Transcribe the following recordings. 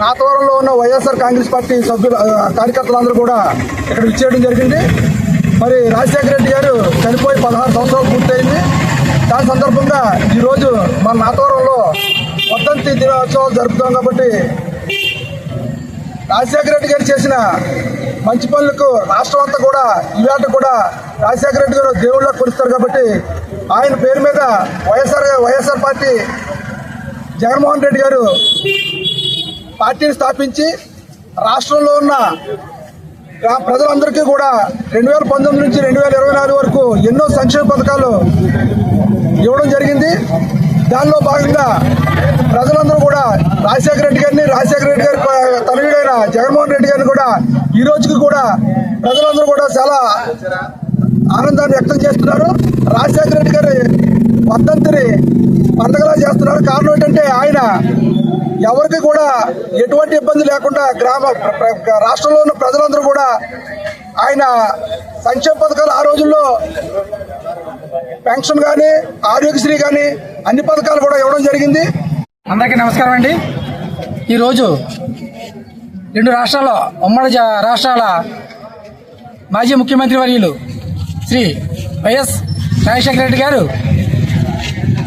నాతవరంలో ఉన్న వైఎస్ఆర్ కాంగ్రెస్ పార్టీ సభ్యులు కార్యకర్తలందరూ కూడా ఇక్కడ విచ్చేయడం జరిగింది. మరి రాజశేఖర రెడ్డి గారు చనిపోయి పదహారు సంవత్సరాలు పూర్తయింది. దాని సందర్భంగా ఈరోజు మన నాతవరంలో వర్ధంతి దినోత్సవాలు జరుపుతాం కాబట్టి రాజశేఖర రెడ్డి గారు చేసిన మంచి పనులకు రాష్ట్రం అంతా కూడా ఈవేట కూడా రాజశేఖర రెడ్డి గారు దేవుళ్ళ కురుస్తారు కాబట్టి ఆయన పేరు మీద YSR YSR party Jaganmohan Reddy గారు పార్టీని స్థాపించి రాష్ట్రంలో ఉన్న ప్రజలందరికీ కూడా రెండు వేల పంతొమ్మిది నుంచి రెండు వేల ఇరవై నాలుగు వరకు ఎన్నో సంక్షేమ పథకాలు ఇవ్వడం జరిగింది. దానిలో భాగంగా ప్రజలందరూ కూడా రాజశేఖర రెడ్డి గారిని రాజశేఖర రెడ్డి గారి తనయుడైన జగన్మోహన్ రెడ్డి గారిని కూడా ఈ రోజుకి కూడా ప్రజలందరూ కూడా చాలా ఆనందాన్ని వ్యక్తం చేస్తున్నారు. రాజశేఖర రెడ్డి గారి వర్ధంతిని పండగలా చేస్తున్నారు. కారణం ఏంటంటే ఆయన ఎవరికి కూడా ఎటువంటి ఇబ్బంది లేకుండా గ్రామ రాష్ట్రంలో ఉన్న ప్రజలందరూ కూడా ఆయన సంక్షేమ పథకాలు ఆ రోజుల్లో పెన్షన్ కానీ ఆరోగ్యశ్రీ కానీ అన్ని పథకాలు కూడా ఇవ్వడం జరిగింది. అందరికీ నమస్కారం అండి. ఈరోజు రెండు రాష్ట్రాల ఉమ్మడి జా- రాష్ట్రాల మాజీ ముఖ్యమంత్రి వర్యులు శ్రీ వైఎస్ రాజశేఖర రెడ్డి గారు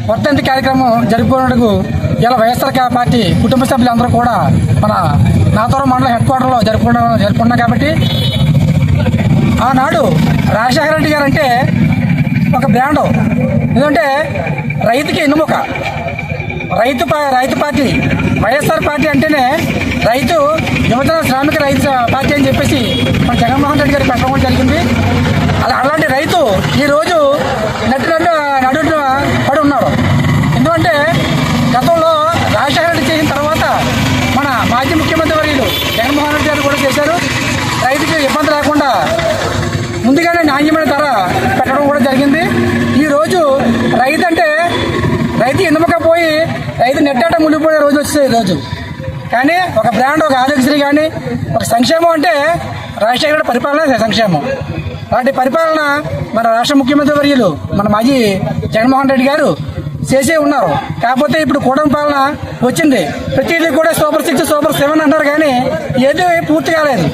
వర్ధంతి కార్యక్రమం జరుపుకున్నందుకు ఇలా వైఎస్ఆర్ పార్టీ కుటుంబ సభ్యులందరూ కూడా మన నాతోరం మండలం హెడ్ క్వార్టర్లో జరుపుకున్న జరుపుకున్నాం కాబట్టి ఆనాడు రాజశేఖర రెడ్డి గారు అంటే ఒక బ్రాండ్. ఎందుకంటే రైతుకి ఎన్నుముక రైతు పా- రైతు పార్టీ వైఎస్ఆర్ పార్టీ అంటేనే రైతు యువజన శ్రామిక రైతు పార్టీ అని చెప్పేసి మన జగన్మోహన్ రెడ్డి గారు పెట్టడం జరిగింది అలా అలాంటి రైతు ఈ రోజు నటు నటు నడున పడి ఉన్నాడు ఎందుకంటే గతంలో రాజశేఖర రెడ్డి చేసిన తర్వాత మన మాజీ ముఖ్యమంత్రి వర్యులు జగన్మోహన్ రెడ్డి గారు కూడా చేశారు రైతుకి ఇబ్బంది లేకుండా ముందుగానే నాణ్యమైన ధర పెట్టడం కూడా జరిగింది ఈ రోజు రైతు అంటే రైతు ఎన్నుమక రైతు నెట్టాట మునిగిపోయే రోజు వచ్చేది రోజు. కానీ ఒక బ్రాండ్ ఒక ఆరోగ్యశ్రీ కానీ ఒక సంక్షేమం అంటే రాజశేఖర పరిపాలన సంక్షేమం. అలాంటి పరిపాలన మన రాష్ట్ర ముఖ్యమంత్రి వర్యులు మన మాజీ జగన్మోహన్ రెడ్డి గారు చేసే ఉన్నారు. కాకపోతే ఇప్పుడు కూటమి పాలన వచ్చింది. ప్రతిదీ కూడా సూపర్ సిక్స్ సూపర్ సెవెన్ అంటారు కానీ ఏది పూర్తి కాలేదు.